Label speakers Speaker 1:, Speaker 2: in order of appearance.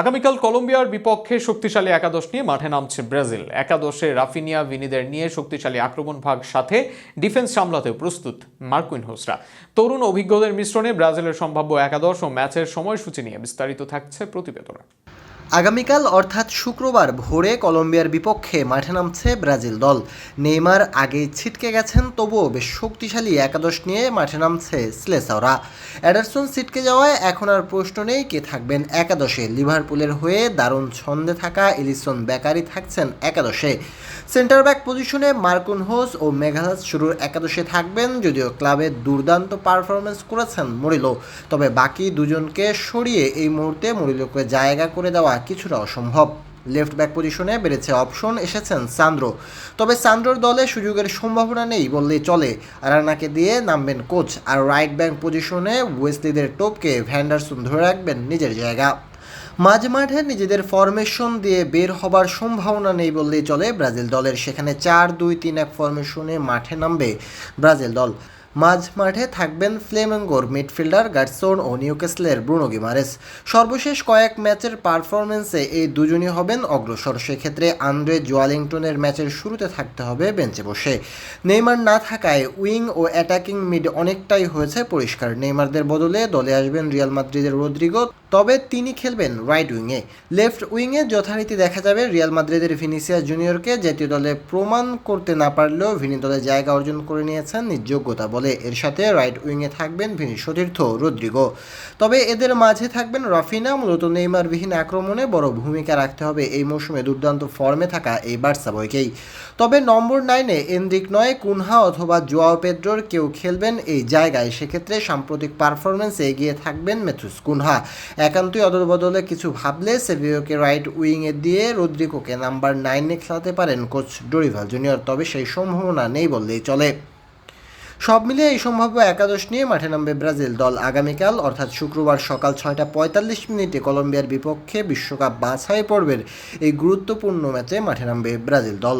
Speaker 1: আগামীকাল কলম্বিয়ার বিপক্ষে শক্তিশালী একাদশ নিয়ে মাঠে নামছে ব্রাজিল। একাদশে রাফিনিয়া ভিনিদের নিয়ে শক্তিশালী আক্রমণ ভাগ সাথে ডিফেন্স সামলাতে প্রস্তুত মার্কুইন হোসরা। তরুণ অভিজ্ঞদের মিশ্রণে ব্রাজিলের সম্ভাব্য একাদশ ও ম্যাচের সময়সূচি নিয়ে বিস্তারিত থাকছে প্রতিবেদনে।
Speaker 2: আগামীকাল অর্থাৎ শুক্রবার ভোরে কলম্বিয়ার বিপক্ষে মাঠে নামছে ব্রাজিল দল। নেইমার আগে ছিটকে গেছেন, তবুও বেশ শক্তিশালী একাদশ নিয়ে মাঠে নামছে স্লেসাওরা। অ্যাডারসন ছিটকে যাওয়ায় এখন আর প্রশ্ন নেই কে থাকবেন একাদশে। লিভারপুলের হয়ে দারুণ ছন্দে থাকা এলিসন বেকারি থাকছেন একাদশে। সেন্টার ব্যাক পজিশনে মার্কুন হোস ও মেঘালাস শুরুর একাদশে থাকবেন, যদিও ক্লাবে দুর্দান্ত পারফরমেন্স করেছেন মরিলো। তবে বাকি দুজনকে সরিয়ে এই মুহূর্তে মরিলোকে জায়গা করে দেওয়া কিছুটা অসম্ভব। লেফট ব্যাক পজিশনে বেড়েছে অপশন এসেছেন সান্দ্রো তবে সান্দ্রোর দলে সুযোগের সম্ভাবনা নেই বললেই চলে। রানাকে দিয়ে নামবেন কোচ আর রাইট ব্যাক পজিশনে ওয়েসলিদের টোপকে ভ্যান্ডারসন ধরে রাখবেন নিজের জায়গা। মাঝ মাঠে নিজেদের ফরমেশন দিয়ে বের হবার সম্ভাবনা নেই বললেই চলে ব্রাজিল দলের। সেখানে চার দুই তিন এক ফরমেশনে মাঠে নামবে ব্রাজিল দল। মাঝ মাঠে থাকবেন ফ্লেমেঙ্গোর মিডফিল্ডার গার্সোন ও নিউকেসলের ব্রুনো গিমারেস। সর্বশেষ কয়েক ম্যাচের পারফরমেন্সে এই দুজনই হবেন অগ্রসর। সেক্ষেত্রে আন্দ্রে জোয়ালিংটনের ম্যাচের শুরুতে থাকতে হবে বেঞ্চে বসে। নেইমার না থাকায় উইং ও অ্যাটাকিং মিড অনেকটাই হয়েছে পরিষ্কার। নেইমারদের বদলে দলে আসবেন রিয়াল মাদ্রিদের রদ্রিগো তবে তিনি খেলবেন রাইট উইংয়ে লেফট উইংয়ে যথারীতি দেখা যাবে রিয়াল মাদ্রিদের ভিনিসিয়া জুনিয়রকে জাতীয় দলে প্রমাণ করতে না পারলেও ভিনি দলে জায়গা অর্জন করে নিয়েছেন নিজ যোগ্যতা বলে। এর সাথে রাইট উইংয়ে থাকবেন ভিনি সতীর্থ রদ্রিগো। তবে এদের মাঝে থাকবেন রাফিনা, মূলত নেইমারবিহীন আক্রমণে বড় ভূমিকা রাখতে হবে এই মৌসুমে দুর্দান্ত ফর্মে থাকা এই বার্সা বয়কেই। তবে নম্বর নাইনে এন্দ্রিক নয়, কুনহা অথবা জোয়াও পেদ্রোর কেউ খেলবেন এই জায়গায়। সেক্ষেত্রে সাম্প্রতিক পারফরমেন্সে এগিয়ে থাকবেন মেথুস কুনহা। একান্তই অদলবদলে কিছু ভাবলে সেভিওকে রাইট উইংয়ে দিয়ে রদ্রিকোকে নাম্বার নাইনে খেলাতে পারেন কোচ ডোরিভাল জুনিয়র তবে সেই সম্ভাবনা নেই বললেই চলে। সব মিলিয়ে এই সম্ভাব্য একাদশ নিয়ে মাঠে নামবে ব্রাজিল দল আগামীকাল, অর্থাৎ শুক্রবার সকাল ছয়টা পঁয়তাল্লিশ মিনিটে কলম্বিয়ার বিপক্ষে বিশ্বকাপ বাছাই পর্বের এই গুরুত্বপূর্ণ ম্যাচে মাঠে নামবে ব্রাজিল দল।